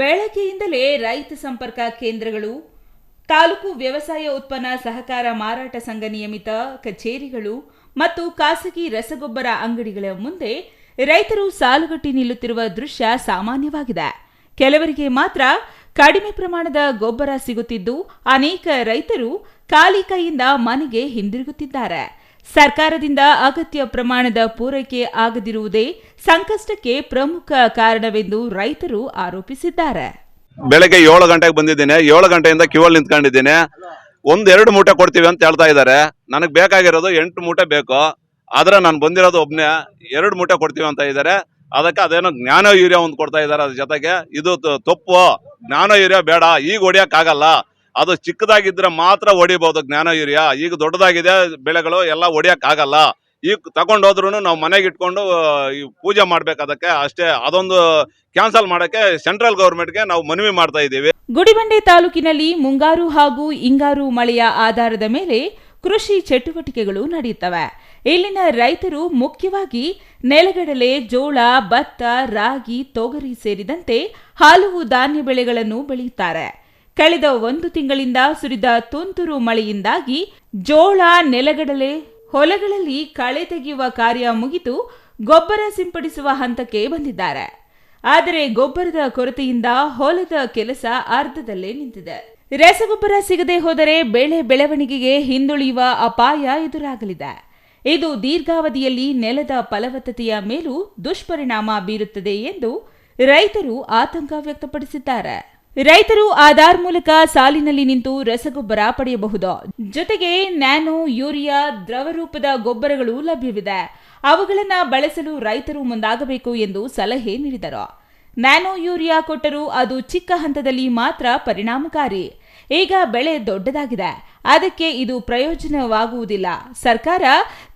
ಬೆಳಗ್ಗೆಯಿಂದಲೇ ರೈತ ಸಂಪರ್ಕ ಕೇಂದ್ರಗಳು, ತಾಲೂಕು ವ್ಯವಸಾಯ ಉತ್ಪನ್ನ ಸಹಕಾರ ಮಾರಾಟ ಸಂಘ ನಿಯಮಿತ ಕಚೇರಿಗಳು ಮತ್ತು ಖಾಸಗಿ ರಸಗೊಬ್ಬರ ಅಂಗಡಿಗಳ ಮುಂದೆ ರೈತರು ಸಾಲುಗಟ್ಟಿ ನಿಲ್ಲುತ್ತಿರುವ ದೃಶ್ಯ ಸಾಮಾನ್ಯವಾಗಿದೆ. ಕೆಲವರಿಗೆ ಮಾತ್ರ ಕಡಿಮೆ ಪ್ರಮಾಣದ ಗೊಬ್ಬರ ಸಿಗುತ್ತಿದ್ದು, ಅನೇಕ ರೈತರು ಖಾಲಿ ಕೈಯಿಂದ ಮನೆಗೆ ಹಿಂದಿರುಗುತ್ತಿದ್ದಾರೆ. ಸರ್ಕಾರದಿಂದ ಅಗತ್ಯ ಪ್ರಮಾಣದ ಪೂರೈಕೆ ಆಗದಿರುವುದೇ ಸಂಕಷ್ಟಕ್ಕೆ ಪ್ರಮುಖ ಕಾರಣವೆಂದು ರೈತರು ಆರೋಪಿಸಿದ್ದಾರೆ. ಬೆಳಗ್ಗೆ ಏಳು ಗಂಟೆಗೆ ಬಂದಿದ್ದೇನೆ. ಏಳು ಗಂಟೆಯಿಂದ ಕ್ಯೂ ಅಲ್ಲಿ ನಿಂತ್ಕೊಂಡಿದ್ದೀನಿ. ಒಂದೆರಡು ಮೂಟೆ ಕೊಡ್ತೀವಿ ಅಂತ ಹೇಳ್ತಾ ಇದ್ದಾರೆ. ನನಗೆ ಬೇಕಾಗಿರೋದು ಎಂಟು ಮೂಟೆ ಬೇಕು. ಆದ್ರೆ ನಾನು ಬಂದಿರೋದು ಒಬ್ಬನೇ ಎರಡು ಮೂಟೆ ಕೊಡ್ತೀವಿ ಅಂತ ಇದ್ದಾರೆ. ಅದಕ್ಕೆ ಅದೇನೋ ಜ್ಞಾನ ಯೂರಿಯಾ ಒಂದು ಕೊಡ್ತಾ ಇದ್ದಾರೆ ಅದ್ರ ಜೊತೆಗೆ. ಇದು ತಪ್ಪು. ಜ್ಞಾನ ಯೂರಿಯಾ ಬೇಡ. ಈಗ ಹೊಡಿಯೋಕ್ಕಾಗಲ್ಲ. ಅದು ಚಿಕ್ಕದಾಗಿದ್ರೆ ಮಾತ್ರ ಹೊಡಿಬಹುದು ಜ್ಞಾನ ಯೂರಿಯಾ. ಈಗ ದೊಡ್ಡದಾಗಿದೆ, ಬೆಳೆಗಳು ಎಲ್ಲ ಆಗಲ್ಲ. ಈಗ ತಗೊಂಡೋದ್ರೂ ನಾವು ಮನೆಗೆ ಇಟ್ಕೊಂಡು ಪೂಜೆ ಮಾಡ್ಬೇಕು ಅದಕ್ಕೆ ಅಷ್ಟೇ. ಅದೊಂದು ಕ್ಯಾನ್ಸಲ್ ಮಾಡಕ್ಕೆ ಸೆಂಟ್ರಲ್ ಗೌರ್ಮೆಂಟ್ಗೆ ನಾವು ಮನವಿ ಮಾಡ್ತಾ ಇದ್ದೀವಿ. ಗುಡಿಬಂಡೆ ತಾಲೂಕಿನಲ್ಲಿ ಮುಂಗಾರು ಹಾಗೂ ಹಿಂಗಾರು ಮಳೆಯ ಆಧಾರದ ಮೇಲೆ ಕೃಷಿ ಚಟುವಟಿಕೆಗಳು ನಡೆಯುತ್ತವೆ. ಇಲ್ಲಿನ ರೈತರು ಮುಖ್ಯವಾಗಿ ನೆಲಗಡಲೆ, ಜೋಳ, ಭತ್ತ, ರಾಗಿ, ತೊಗರಿ ಸೇರಿದಂತೆ ಹಲವು ಧಾನ್ಯ ಬೆಳೆಗಳನ್ನು ಬೆಳೆಯುತ್ತಾರೆ. ಕಳೆದ ಒಂದು ತಿಂಗಳಿಂದ ಸುರಿದ ತುಂತುರು ಮಳೆಯಿಂದಾಗಿ ಜೋಳ ನೆಲಗಡಲೆ ಹೊಲಗಳಲ್ಲಿ ಕಳೆ ತೆಗೆಯುವ ಕಾರ್ಯ ಮುಗಿದು ಗೊಬ್ಬರ ಸಿಂಪಡಿಸುವ ಹಂತಕ್ಕೆ ಬಂದಿದ್ದಾರೆ. ಆದರೆ ಗೊಬ್ಬರದ ಕೊರತೆಯಿಂದ ಹೊಲದ ಕೆಲಸ ಅರ್ಧದಲ್ಲೇ ನಿಂತಿದೆ. ರಸಗೊಬ್ಬರ ಸಿಗದೆ ಹೋದರೆ ಬೆಳೆ ಬೆಳವಣಿಗೆಗೆ ಹಿಂದುಳಿಯುವ ಅಪಾಯ ಎದುರಾಗಲಿದೆ. ಇದು ದೀರ್ಘಾವಧಿಯಲ್ಲಿ ನೆಲದ ಫಲವತ್ತತೆಯ ಮೇಲೂ ದುಷ್ಪರಿಣಾಮ ಬೀರುತ್ತದೆ ಎಂದು ರೈತರು ಆತಂಕ ವ್ಯಕ್ತಪಡಿಸಿದ್ದಾರೆ. ರೈತರು ಆಧಾರ್ ಮೂಲಕ ಸಾಲಿನಲ್ಲಿ ನಿಂತು ರಸಗೊಬ್ಬರ ಪಡೆಯಬಹುದು? ಜೊತೆಗೆ ನ್ಯಾನೋ, ಯೂರಿಯಾ ದ್ರವ ರೂಪದ ಗೊಬ್ಬರಗಳು ಲಭ್ಯವಿದೆ. ಅವುಗಳನ್ನು ಬಳಸಲು ರೈತರು ಮುಂದಾಗಬೇಕು ಎಂದು ಸಲಹೆ ನೀಡಿದರು. ನ್ಯಾನೋ, ಯೂರಿಯಾ ಕೊಟ್ಟರೂ ಅದು ಚಿಕ್ಕ ಹಂತದಲ್ಲಿ ಮಾತ್ರ ಪರಿಣಾಮಕಾರಿ. ಈಗ ಬೆಳೆ ದೊಡ್ಡದಾಗಿದೆ. ಅದಕ್ಕೆ ಇದು ಪ್ರಯೋಜನವಾಗುವುದಿಲ್ಲ. ಸರ್ಕಾರ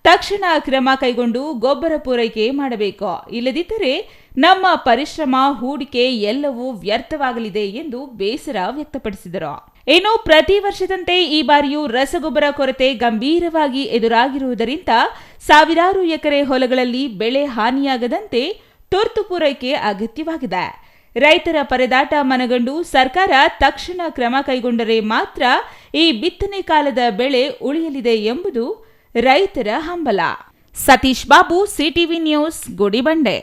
ತಕ್ಷಣ ಕ್ರಮ ಕೈಗೊಂಡು ಗೊಬ್ಬರ ಪೂರೈಕೆ ಮಾಡಬೇಕು. ಇಲ್ಲದಿದ್ದರೆ ನಮ್ಮ ಪರಿಶ್ರಮ, ಹೂಡಿಕೆ ಎಲ್ಲವೂ ವ್ಯರ್ಥವಾಗಲಿದೆ ಎಂದು ಬೇಸರ ವ್ಯಕ್ತಪಡಿಸಿದರು. ಇನ್ನು ಪ್ರತಿ ವರ್ಷದಂತೆ ಈ ಬಾರಿಯೂ ರಸಗೊಬ್ಬರ ಕೊರತೆ ಗಂಭೀರವಾಗಿ ಎದುರಾಗಿರುವುದರಿಂದ ಸಾವಿರಾರು ಎಕರೆ ಹೊಲಗಳಲ್ಲಿ ಬೆಳೆ ಹಾನಿಯಾಗದಂತೆ ತುರ್ತು ಪೂರೈಕೆ ಅಗತ್ಯವಾಗಿದೆ. ರೈತರ ಪರದಾಟ ಮನಗಂಡು ಸರ್ಕಾರ ತಕ್ಷಣ ಕ್ರಮ ಕೈಗೊಂಡರೆ ಮಾತ್ರ ಈ ಬಿತ್ತನೆ ಕಾಲದ ಬೆಳೆ ಉಳಿಯಲಿದೆ ಎಂಬುದು ರೈತರ ಹಂಬಲ. Satish Babu, CTV news, Gudibande.